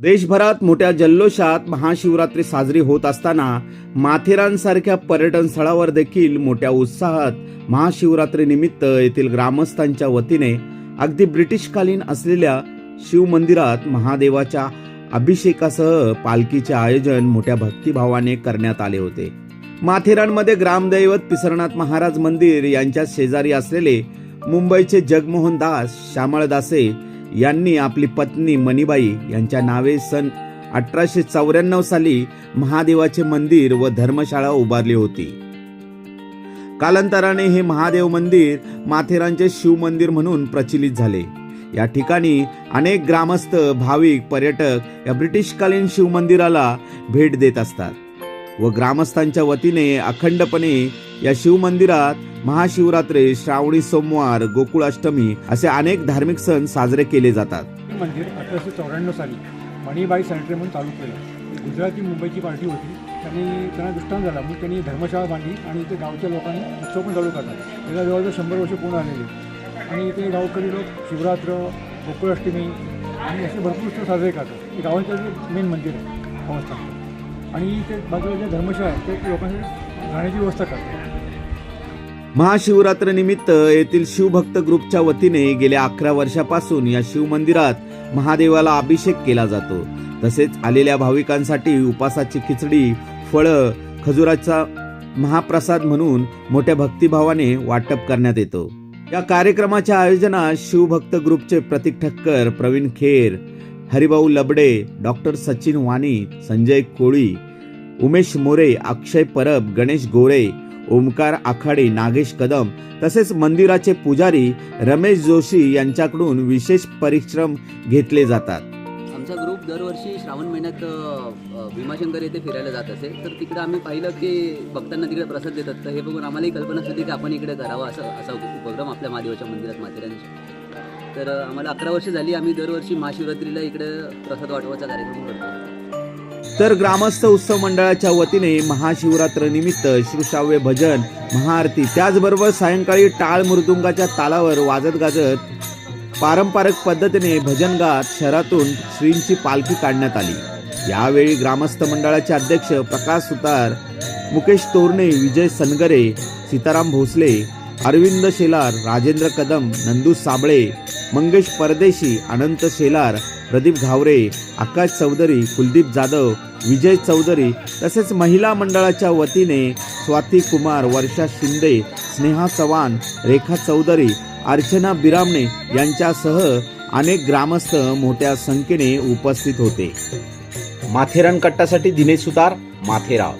देशभरात मोठ्या जल्लोषात महाशिवरात्री साजरी होत असताना माथेरानसारख्या पर्यटन स्थळावर देखील मोठ्या उत्साहात महाशिवरात्री निमित्त येथील ग्रामस्थांच्या वतीने अगदी ब्रिटिशकालीन असलेल्या शिवमंदिरात महादेवाच्या अभिषेकासह पालखीचे आयोजन मोठ्या भक्तिभावाने करण्यात आले होते. माथेरानमध्ये ग्रामदैवत पिसरनाथ महाराज मंदिर यांच्या शेजारी असलेले मुंबईचे जगमोहन दास श्यामळदासे दासे यांनी आपली पत्नी मणिबाई यांच्या नावे सन अठराशे चौऱ्याण्णव साली महादेवाचे मंदिर व धर्मशाळा उभारली होती. कालांतराने हे महादेव मंदिर माथेरानचे शिव मंदिर म्हणून प्रचलित झाले. या ठिकाणी अनेक ग्रामस्थ भाविक पर्यटक या ब्रिटिशकालीन शिव मंदिराला भेट देत असतात. व ग्रामस्थांच्या वतीने अखंडपणे या शिवमंदिरात महाशिवरात्री श्रावणी सोमवार गोकुळाष्टमी असे अनेक धार्मिक सण साजरे केले जातात. हे मंदिर अठराशे चौऱ्याण्णव साली मणिबाई सॅनिटरी म्हणून चालू केलं. गुजराती मुंबईची पार्टी होती. त्यांनी त्यांना दृष्टांत झाला. मग त्यांनी धर्मशाळा बांधली आणि इथे गावच्या लोकांनी उत्सव पण चालू करतात त्याला जवळजवळ शंभर वर्ष पूर्ण आलेले आणि इथे गावकरी लोक शिवरात्र गोकुळाष्टमी आणि असे भरपूर उत्सव साजरे करतात. गावांचं मेन मंदिर आहे संस्थान आणि ते बाजूला जे धर्मशाळा आहे ते लोकांसाठी राहण्याची व्यवस्था करतात. महाशिवरात्रीनिमित्त येथील शिवभक्त ग्रुपच्या वतीने गेल्या अकरा वर्षापासून या शिव मंदिरात महादेवाला अभिषेक केला जातो. तसेच आलेल्या भाविकांसाठी उपासाची खिचडी फळं खजुराचा महाप्रसाद म्हणून मोठ्या भक्तिभावाने वाटप करण्यात येतो. या कार्यक्रमाच्या आयोजनात शिवभक्त ग्रुपचे प्रतीक ठक्कर प्रवीण खेर हरिभाऊ लबडे डॉक्टर सचिन वाणी संजय कोळी उमेश मोरे अक्षय परब गणेश गोरे ओमकार आखाडे नागेश कदम तसेच मंदिराचे पुजारी रमेश जोशी यांच्याकडून विशेष परिश्रम घेतले जातात. आमचा ग्रुप दरवर्षी श्रावण महिन्यात भीमाशंकर येथे फिरायला जात असे. तर तिकडे आम्ही पाहिलं की भक्तांना तिकडे प्रसाद देतात. तर हे बघून आम्हालाही कल्पना होती की आपण इकडे करावं असं असा उपक्रम आपल्या महादेवाच्या मंदिरात माथेरानच्या तर आम्हाला अकरा वर्ष झाली आम्ही दरवर्षी महाशिवरात्रीला इकडे प्रसाद वाटवाचा कार्यक्रम करतो. तर ग्रामस्थ उत्सव मंडळाच्या वतीने महाशिवरात्र निमित्त श्रुश्राव्य भजन महाआरती त्याचबरोबर सायंकाळी टाळ मृदुंगाच्या तालावर वाजत गाजत पारंपरिक पद्धतीने भजन गात शहरातून श्रींची पालखी काढण्यात आली. यावेळी ग्रामस्थ मंडळाचे अध्यक्ष प्रकाश सुतार मुकेश तोरणे विजय सनगरे सीताराम भोसले अरविंद शेलार राजेंद्र कदम नंदू साबळे मंगेश परदेशी अनंत शेलार प्रदीप घावरे आकाश चौधरी कुलदीप जाधव विजय चौधरी तसेच महिला मंडळाच्या वतीने स्वाती कुमार वर्षा शिंदे स्नेहा चव्हाण रेखा चौधरी अर्चना बिरामणे यांच्यासह अनेक ग्रामस्थ मोठ्या संख्येने उपस्थित होते. माथेरान कट्टासाठी दिनेश सुतार माथेराव.